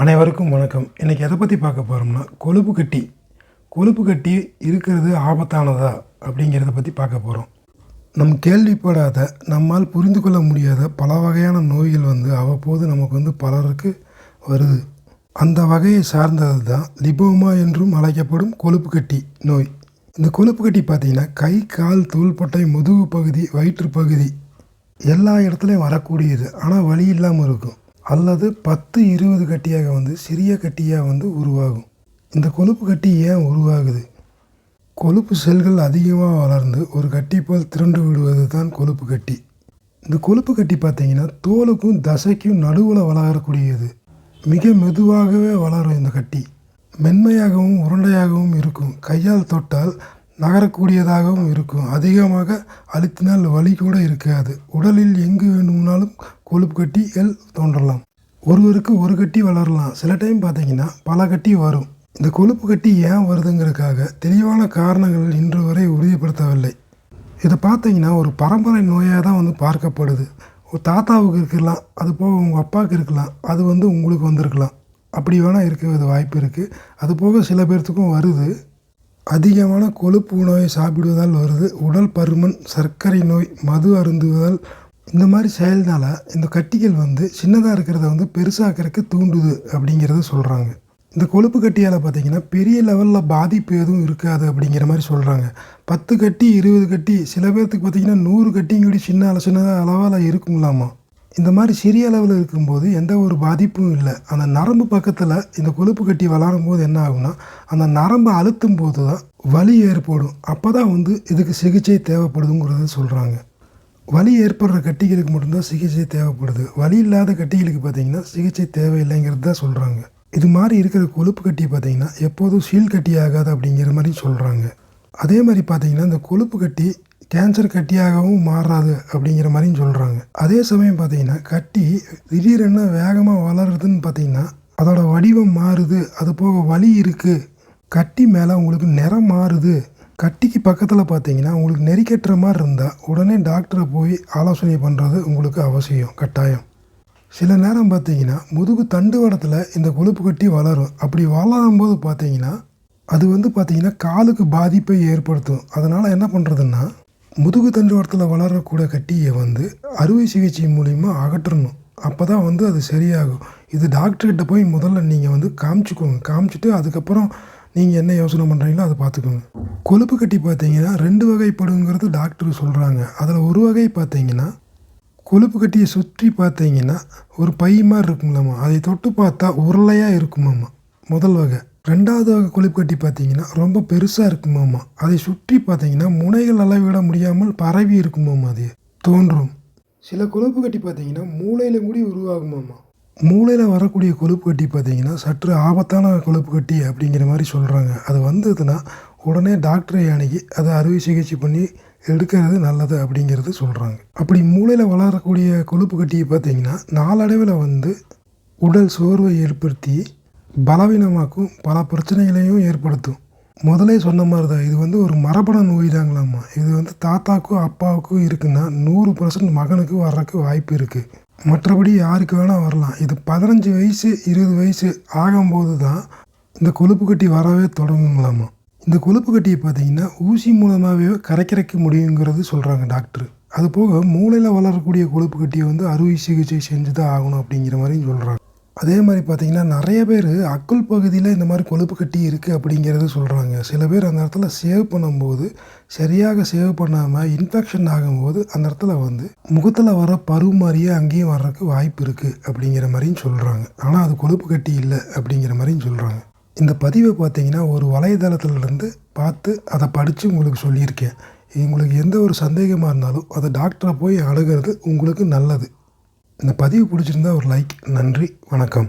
அனைவருக்கும் வணக்கம். இன்றைக்கி எதை பற்றி பார்க்க போகிறோம்னா கொழுப்பு கட்டி கொழுப்பு கட்டி இருக்கிறது ஆபத்தானதா அப்படிங்கிறத பற்றி பார்க்க போகிறோம் நம் கேள்விப்படாத நம்மால் புரிந்து கொள்ள முடியாத பல வகையான நோய்கள் வந்து அவ்வப்போது நமக்கு வந்து பலருக்கு வருது. அந்த வகையை சார்ந்தது தான் லிபோமா என்றும் அழைக்கப்படும் கொழுப்பு கட்டி நோய். இந்த கொழுப்பு கட்டி பார்த்திங்கன்னா கை கால் தோள்பட்டை முதுகு பகுதி வயிற்று பகுதி எல்லா இடத்துலையும் வரக்கூடியது. ஆனால் வழி இல்லாமல் இருக்கும். அல்லது பத்து இருபது கட்டியாக வந்து சிறிய கட்டியாக வந்து உருவாகும். இந்த கொழுப்பு கட்டி ஏன் உருவாகுது? கொழுப்பு செல்கள் அதிகமாக வளர்ந்து ஒரு கட்டி போல் திரண்டு விடுவது தான் கொழுப்பு கட்டி. இந்த கொழுப்பு கட்டி பார்த்தீங்கன்னா தோலுக்கும் தசைக்கும் நடுவில் வளரக்கூடியது. மிக மெதுவாகவே வளரும் இந்த கட்டி. மென்மையாகவும் உருண்டையாகவும் இருக்கும். கையால் தொட்டால் நகரக்கூடியதாகவும் இருக்கும். அதிகமாக அழுத்தினால் வலி கூட இருக்காது. உடலில் எங்கு வேண்டுமானாலும் கொழுப்பு கட்டிகள் தோன்றலாம். ஒருவருக்கு ஒரு கட்டி வளரலாம். சில டைம் பார்த்தீங்கன்னா பல கட்டி வரும். இந்த கொழுப்பு கட்டி ஏன் வருதுங்கிறதுக்காக தெளிவான காரணங்கள் இன்று வரை உறுதிப்படுத்தவில்லை. இதை பார்த்தீங்கன்னா ஒரு பரம்பரை நோயாக தான் வந்து பார்க்கப்படுது. ஒரு தாத்தாவுக்கு இருக்கலாம் அது போக உங்கள் அப்பாவுக்கு இருக்கலாம் அது வந்து உங்களுக்கு வந்திருக்கலாம். அப்படி வேணால் இருக்கிறது வாய்ப்பு இருக்குது அது போக சில பேர்த்துக்கும் வருது. அதிகமான கொழுப்பு உணவை சாப்பிடுவதால் வருது. உடல் பருமன் சர்க்கரை நோய் மது அருந்துவதால் இந்த மாதிரி செயல்னால் இந்த கட்டிகள் வந்து சின்னதாக இருக்கிறத வந்து பெருசாக்கிறதுக்கு தூண்டுது அப்படிங்கிறத சொல்கிறாங்க இந்த கொழுப்பு கட்டியால் பார்த்தீங்கன்னா பெரிய லெவலில் பாதிப்பு எதுவும் இருக்காது அப்படிங்கிற மாதிரி சொல்கிறாங்க பத்து கட்டி இருபது கட்டி சில பேர்த்துக்கு பார்த்தீங்கன்னா நூறு கட்டிங்கூடி சின்ன அள சின்னதாக அளவால் இருக்குங்களாமா இந்த மாதிரி சிறிய அளவில் இருக்கும்போது எந்த ஒரு பாதிப்பும் இல்லை. அந்த நரம்பு பக்கத்தில் இந்த கொழுப்பு கட்டி வளரும் போது என்ன ஆகும்னா அந்த நரம்பை அழுத்தும் போது தான் வலி ஏற்படும். அப்போ தான் வந்து இதுக்கு சிகிச்சை தேவைப்படுதுங்கிறத சொல்கிறாங்க வலி ஏற்படுற கட்டிகளுக்கு மட்டும்தான் சிகிச்சை தேவைப்படுது. வலி இல்லாத கட்டிகளுக்கு பார்த்தீங்கன்னா சிகிச்சை தேவையில்லைங்கிறது தான் சொல்கிறாங்க இது மாதிரி இருக்கிற கொழுப்பு கட்டி பார்த்தீங்கன்னா எப்போதும் சீல் கட்டி ஆகாது அப்படிங்கிற மாதிரி சொல்கிறாங்க அதே மாதிரி பார்த்தீங்கன்னா இந்த கொழுப்பு கட்டி கேன்சர் கட்டியாகவும் மாறாது அப்படிங்கிற மாதிரியும் சொல்கிறாங்க அதே சமயம் பார்த்தீங்கன்னா கட்டி திடீரென வேகமாக வளருதுன்னு பார்த்தீங்கன்னா அதோட வடிவம் மாறுது. அது போக வலி இருக்குது கட்டி மேலே உங்களுக்கு நிறம் மாறுது. கட்டிக்கு பக்கத்தில் பார்த்தீங்கன்னா உங்களுக்கு நெறிக்கட்டுற மாதிரி இருந்தால் உடனே டாக்டரை போய் ஆலோசனை பண்ணுறது உங்களுக்கு அவசியம் கட்டாயம். சில நேரம் பார்த்தீங்கன்னா முதுகு தண்டுவடத்தில் இந்த கொழுப்பு கட்டி வளரும். அப்படி வளரும் போது பார்த்தீங்கன்னா அது வந்து பார்த்தீங்கன்னா காலுக்கு பாதிப்பை ஏற்படுத்தும். அதனால் என்ன பண்ணுறதுன்னா முதுகு தண்டுவடத்தில் வளரக்கூட கட்டியை வந்து அறுவை சிகிச்சை மூலிமா அகற்றணும். அப்போ தான் வந்து அது சரியாகும். இது டாக்டர்கிட்ட போய் முதல்ல நீங்கள் வந்து காமிச்சிக்கோங்க. காமிச்சிட்டு அதுக்கப்புறம் நீங்கள் என்ன யோசனை பண்ணுறீங்களோ அதை பார்த்துக்கோங்க. கொழுப்பு கட்டி பார்த்தீங்கன்னா ரெண்டு வகைப்படுங்கிறது டாக்டர் சொல்கிறாங்க அதில் ஒரு வகை பார்த்தீங்கன்னா கொழுப்பு கட்டியை சுற்றி பார்த்தீங்கன்னா ஒரு பை மாதிரி இருக்குங்களாம்மா அதை தொட்டு பார்த்தா உருளையாக இருக்குமாம்மா. முதல் வகை. ரெண்டாவது வகை கொழுப்பு கட்டி பார்த்தீங்கன்னா ரொம்ப பெருசாக இருக்குமாம்மா. அதை சுற்றி பார்த்தீங்கன்னா முனைகள் அளவிட முடியாமல் பரவி இருக்குமாம்மா அது. தோன்றும். சில கொழுப்பு கட்டி பார்த்தீங்கன்னா மூளையில் கூடி உருவாகுமாம்மா. மூளையில் வரக்கூடிய கொழுப்பு கட்டி பார்த்தீங்கன்னா சற்று ஆபத்தான கொழுப்பு கட்டி அப்படிங்கிற மாதிரி சொல்கிறாங்க அது வந்ததுன்னா உடனே டாக்டரை அணுகி அதை அறுவை சிகிச்சை பண்ணி எடுக்கிறது நல்லது அப்படிங்கிறது சொல்கிறாங்க அப்படி மூளையில் வளரக்கூடிய கொழுப்பு கட்டியை பார்த்தீங்கன்னா நாளடைவில் வந்து உடல் சோர்வை ஏற்படுத்தி பலவீனமாக்கும் பல பிரச்சனைகளையும் ஏற்படுத்தும். முதலே சொன்ன மாதிரி தான் இது வந்து ஒரு மரபணு நோய் தாங்களாம்மா இது வந்து தாத்தாக்கும் அப்பாவுக்கும் இருக்குன்னா நூறு பர்சன்ட் மகனுக்கு வர்றதுக்கு வாய்ப்பு இருக்குது மற்றபடி யாருக்கு வேணால் வரலாம். இது பதினஞ்சு வயசு இருபது வயசு ஆகும்போது தான் இந்த கொழுப்பு கட்டி வரவே தொடங்குங்களாமா. இந்த கொழுப்பு கட்டியை பார்த்தீங்கன்னா ஊசி மூலமாகவே கரைக்கிறக்க முடியுங்கிறது சொல்கிறாங்க டாக்டர். அது போக மூளையில் வளரக்கூடிய கொழுப்பு கட்டியை வந்து அறுவை சிகிச்சை செஞ்சு தான் ஆகணும் அப்படிங்கிற மாதிரியும் சொல்கிறாங்க அதே மாதிரி பார்த்திங்கன்னா நிறைய பேர் அக்குள் பகுதியில் இந்த மாதிரி கொழுப்பு கட்டி இருக்குது அப்படிங்கிறது சொல்கிறாங்க சில பேர் அந்த இடத்துல சேவ் பண்ணும்போது சரியாக சேவ் பண்ணாமல் இன்ஃபெக்ஷன் ஆகும்போது அந்த இடத்துல வந்து முகத்தில் வர பரு மாதிரியே அங்கேயும் வர்றதுக்கு வாய்ப்பு இருக்குது அப்படிங்கிற மாதிரியும் சொல்கிறாங்க ஆனால் அது கொழுப்பு கட்டி இல்லை அப்படிங்கிற மாதிரியும் சொல்கிறாங்க இந்த பதிவை பார்த்தீங்கன்னா ஒரு வலைதளத்துலேருந்து பார்த்து அதை படித்து உங்களுக்கு சொல்லியிருக்கேன். உங்களுக்கு எந்த ஒரு சந்தேகமாக இருந்தாலும் அதை டாக்டரை போய் அணுகிறது உங்களுக்கு நல்லது. இந்த பதிவு பிடிச்சிருந்தா ஒரு லைக் நன்றி வணக்கம்.